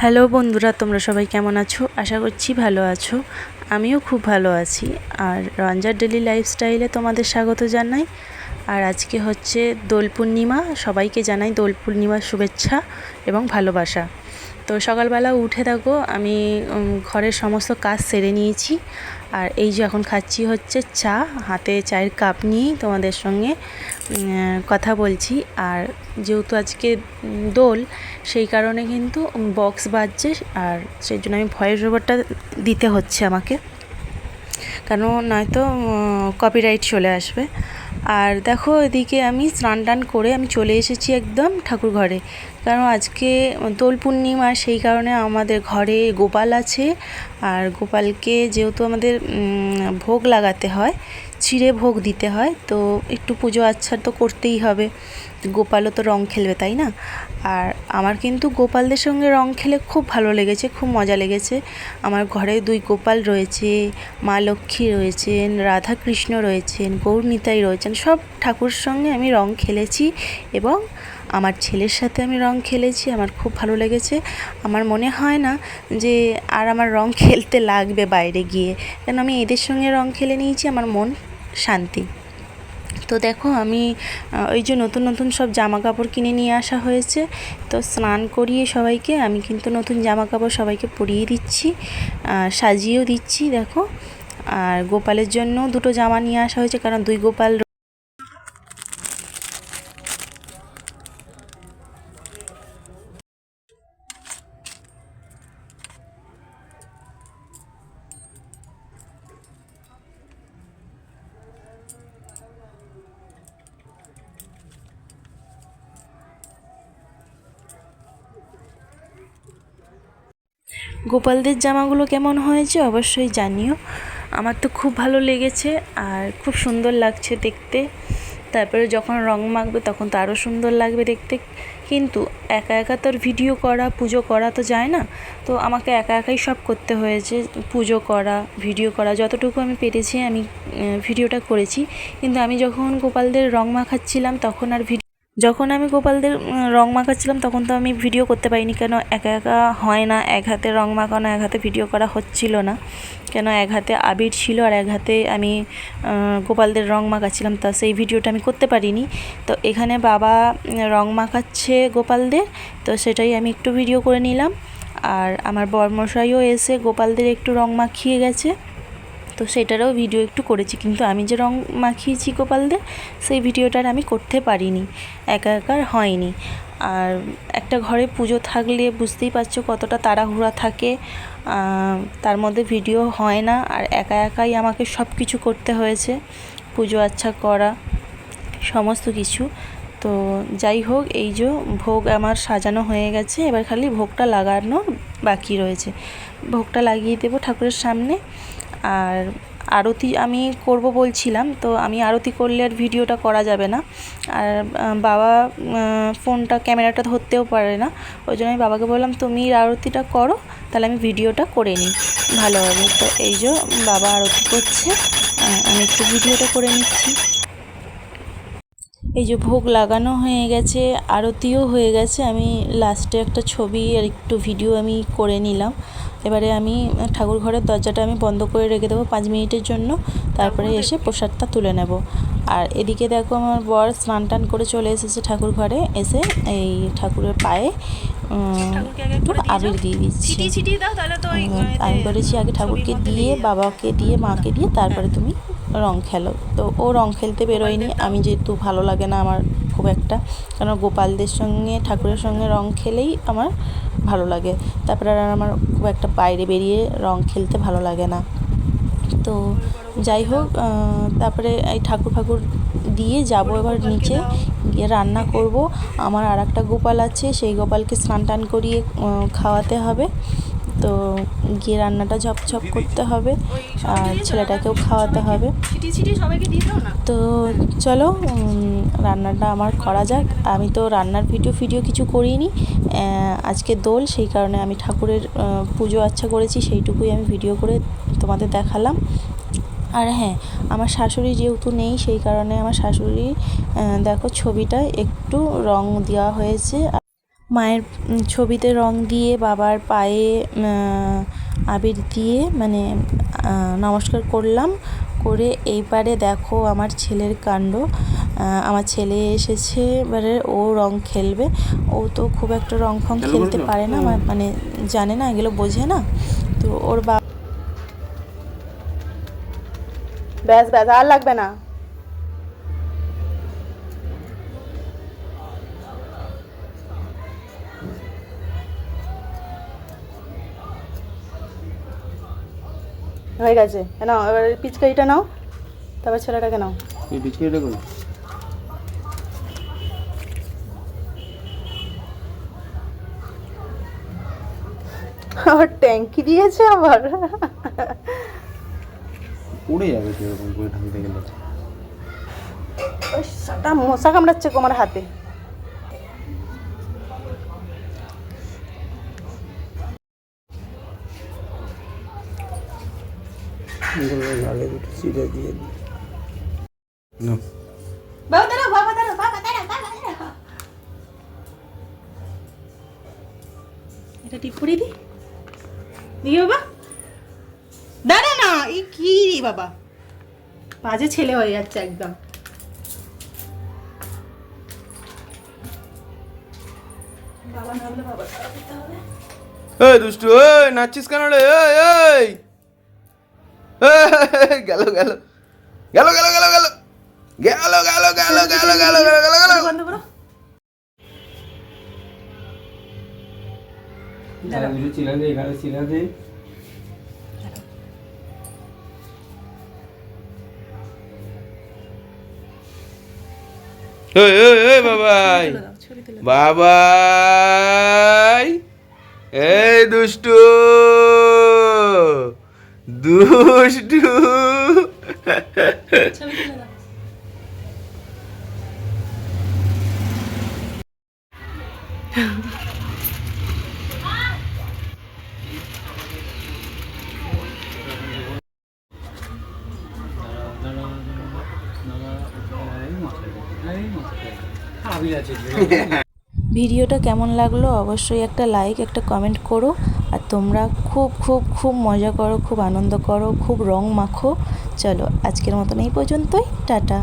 Hello বন্ধুরা, তোমরা সবাই কেমন আছো? আশা করছি ভালো আছো। আমিও খুব ভালো আছি। আর রঞ্জার ডেলি লাইফস্টাইলে তোমাদের স্বাগত জানাই। আর আজকে হচ্ছে দোল পূর্ণিমা। সবাইকে জানাই দোল পূর্ণিমার শুভেচ্ছা এবং ভালোবাসা। তো সকালবেলা উঠে থাকো আমি ঘরের সমস্ত কাজ সেরে নিয়েছি। আর এই যে এখন খাচ্ছি হচ্ছে চা। হাতে চায়ের কাপ নিয়েই তোমাদের সঙ্গে কথা বলছি। আর যেহেতু আজকে দোল সেই কারণে কিন্তু বক্স বাজছে আর সেই জন্য আমি ভয়েস ওভারটা দিতে হচ্ছে আমাকে। কেন নয়তো কপিরাইট চলে আসবে। আর দেখো এদিকে আমি স্নান টান করে আমি চলে এসেছি একদম ঠাকুর ঘরে। কারণ আজকে দোল পূর্ণিমা, সেই কারণে আমাদের ঘরে গোপাল আছে। আর গোপালকে যেহেতু আমাদের ভোগ লাগাতে হয়, চিড়ে ভোগ দিতে হয়, তো একটু পুজো আচ্ছা তো করতেই হবে। গোপালও তো রং খেলবে, তাই না? আর আমার কিন্তু গোপালদের সঙ্গে রং খেলে খুব ভালো লেগেছে, খুব মজা লেগেছে। আমার ঘরে দুই গোপাল রয়েছে, মা লক্ষ্মী রয়েছেন রাধা কৃষ্ণ রয়েছেন, গৌরনিতাই রয়েছেন, সব ঠাকুর সঙ্গে আমি রং খেলেছি এবং আমার ছেলের সাথে আমি রং খেলেছি, আমার খুব ভালো লেগেছে। আমার মনে হয় না যে আর আমার রং খেলতে লাগবে বাইরে গিয়ে, কেন আমি এদের সঙ্গে রং খেলে নিয়েছি, আমার মন শান্তি। তো দেখো আমি ওই যে নতুন নতুন সব জামা কাপড় কিনে নিয়ে আসা হয়েছে। তো স্নান করিয়ে সবাইকে আমি কিন্তু নতুন জামা কাপড় সবাইকে পরিয়ে দিচ্ছি সাজিয়েও দিচ্ছি, দেখো। আর গোপালের জন্য দুটো জামা নিয়ে আসা হয়েছে, কারণ দুই গোপাল গোপালদের জামাগুলো কেমন হয়েছে অবশ্যই জানিও। আমার তো খুব ভালো লেগেছে আর খুব সুন্দর লাগছে দেখতে। তারপরে যখন রং মাখবে তখন তো আরও সুন্দর লাগবে দেখতে। কিন্তু একা একা তোর ভিডিও করা, পুজো করা তো যায় না। তো আমাকে একা একাই সব করতে হয়েছে, পুজো করা, ভিডিও করা। যতটুকু আমি পেরেছি আমি ভিডিওটা করেছি। কিন্তু আমি যখন গোপালদের রং মাখাচ্ছিলাম তখন আর ভিডিও যখন আমি গোপালদের রং মাখাচ্ছিলাম তখন তো আমি ভিডিও করতে পারিনি। কেন একা একা হয় না? এক হাতে রং মাখানো, এক হাতে ভিডিও করা হচ্ছিল না। কেন এক হাতে আবির ছিল আর এক হাতে আমি গোপালদের রং মাখাচ্ছিলাম। তা সেই ভিডিওটা আমি করতে পারিনি। তো এখানে বাবা রং মাখাচ্ছে গোপালদের। তো সেটাই আমি একটু ভিডিও করে নিলাম। আর আমার বরমশাইও এসে গোপালদের একটু রং মাখিয়ে গেছে। তো সেটারও ভিডিও একটু করেছি, কিন্তু আমি যে রং মাখিয়েছি গোপালদের, সেই ভিডিওটার আমি করতে পারিনি, একা একার হয়নি। আর একটা ঘরে পুজো থাকলে বুঝতেই পারছ কতটা তাড়াহুড়া থাকে তার মধ্যে ভিডিও হয় না, আর একা একাই আমাকে সব কিছু করতে হয়েছে, পুজো আচ্ছা করা, সমস্ত কিছু। তো যাই হোক, এই যে ভোগ আমার সাজানো হয়ে গেছে, এবার খালি ভোগটা লাগানো বাকি রয়েছে। ভোগটা লাগিয়ে দেবো ঠাকুরের সামনে আর আরতি আমি করব বলছিলাম, তো আমি আরতি করলে আর ভিডিওটা করা যাবে না। আর বাবা ফোনটা, ক্যামেরাটা ধরতেও পারে না। ওই জন্য আমি বাবাকে বললাম, তুমি আরতিটা করো, তাহলে আমি ভিডিওটা করে নিই। ভালো হবে। তো এই যে বাবা আরতি করছে আমি একটু ভিডিওটা করে নিচ্ছি। এই যে ভোগ লাগানো হয়ে গেছে, আরতিও হয়ে গেছে। আমি লাস্টে একটা ছবি আর একটু ভিডিও আমি করে নিলাম। এবারে আমি ঠাকুর ঘরের দরজাটা আমি বন্ধ করে রেখে দেবো পাঁচ মিনিটের জন্য। তারপরে এসে প্রসাদটা তুলে নেব। আর এদিকে দেখো আমার বর স্নান টান করে চলে এসেছে ঠাকুর ঘরে। এসে এই ঠাকুরের পায়ে আবির দিয়ে দিচ্ছি। আমি করেছি আগে ঠাকুরকে দিয়ে বাবাকে দিয়ে মাকে দিয়ে তারপরে তুমি রং খেলো। তো ও রং খেলতে বেরোয়নি। আমি যেহেতু ভালো লাগে না আমার খুব একটা। কারণ গোপালদের সঙ্গে, ঠাকুরের সঙ্গে রং খেলেই আমার ভালো লাগে। তারপরে আর আমার খুব একটা বাইরে বেরিয়ে রং খেলতে ভালো লাগে না। তো যাই হোক তারপরে এই ঠাকুর ফাকুর দিয়ে যাব এবার নিচে। গিয়ে রান্না করব। আমার আর একটা গোপাল আছে, সেই গোপালকে স্নান টান করিয়ে খাওয়াতে হবে। তো গিয়ে রান্নাটা ঝপঝপ করতে হবে আর ছেলেটাকেও খাওয়াতে হবে। তো চলো রান্নাটা আমার করা যাক। আমি তো রান্নার ভিডিও ভিডিও কিছু করিনি। আজকে দোল, সেই কারণে আমি ঠাকুরের পুজো আচ্ছা করেছি, সেইটুকুই আমি ভিডিও করে তোমাদের দেখালাম। আর হ্যাঁ আমার শাশুড়ি যেহেতু নেই, সেই কারণে আমার শাশুড়ি দেখো ছবিটায় একটু রং দেওয়া হয়েছে। মায়ের ছবিতে রং দিয়ে বাবার পায়ে আবির দিয়ে মানে নমস্কার করলাম। করে এইবারে দেখো আমার ছেলের কাণ্ড। আমার ছেলে এসেছে এবারে ও রং খেলবে। ও তো খুব একটা রং ফং খেলতে পারে না মানে জানে না এগুলো বোঝে না। তো ওর বা ব্যাস ব্যাস আর লাগবে না। হয়ে গেছে। নাও এবার পিচকারিটা নাও তারপর ছেলেটাকে নাও। এই করো। আবার ট্যাঙ্কি দিয়েছে আবার। পড়ে যাবে তো এরকম করে ঢালতে গেলে ওই সাটা মশা কামড়াচ্ছে কোমার হাতে। গালে দুটো চিড়ে দিয়ে দিই বাবা দাঁড়াও বাবা দাঁড়াও বাবা দাঁড়াও বাবা দাঁড়াও। এটা টিপ করে দি। বাবা। দাঁড়া না এই কি রে বাবা? বাজে ছেলে হয়ে যাচ্ছে একদম। বাবা না হলে বাবা ছাড়া হবে এই দুষ্টু ওই নাচছিস কেন রে? এই এই এই, গেল গেল গেল গেল গেল গেল গেল গেল গেল গেল গেল গেল গেল গেল বন্ধ করো চিলা দে এখানে চিলা দে এই 누슈 아이고, 아이고, 아이고. 할아버지가 제주로 ভিডিওটা কেমন লাগল অবশ্যই একটা লাইক একটা কমেন্ট করো। আর তোমরা খুব খুব খুব মজা করো, খুব আনন্দ করো, খুব রং মাখো। চলো আজকের মতন এই পর্যন্তই। টাটা।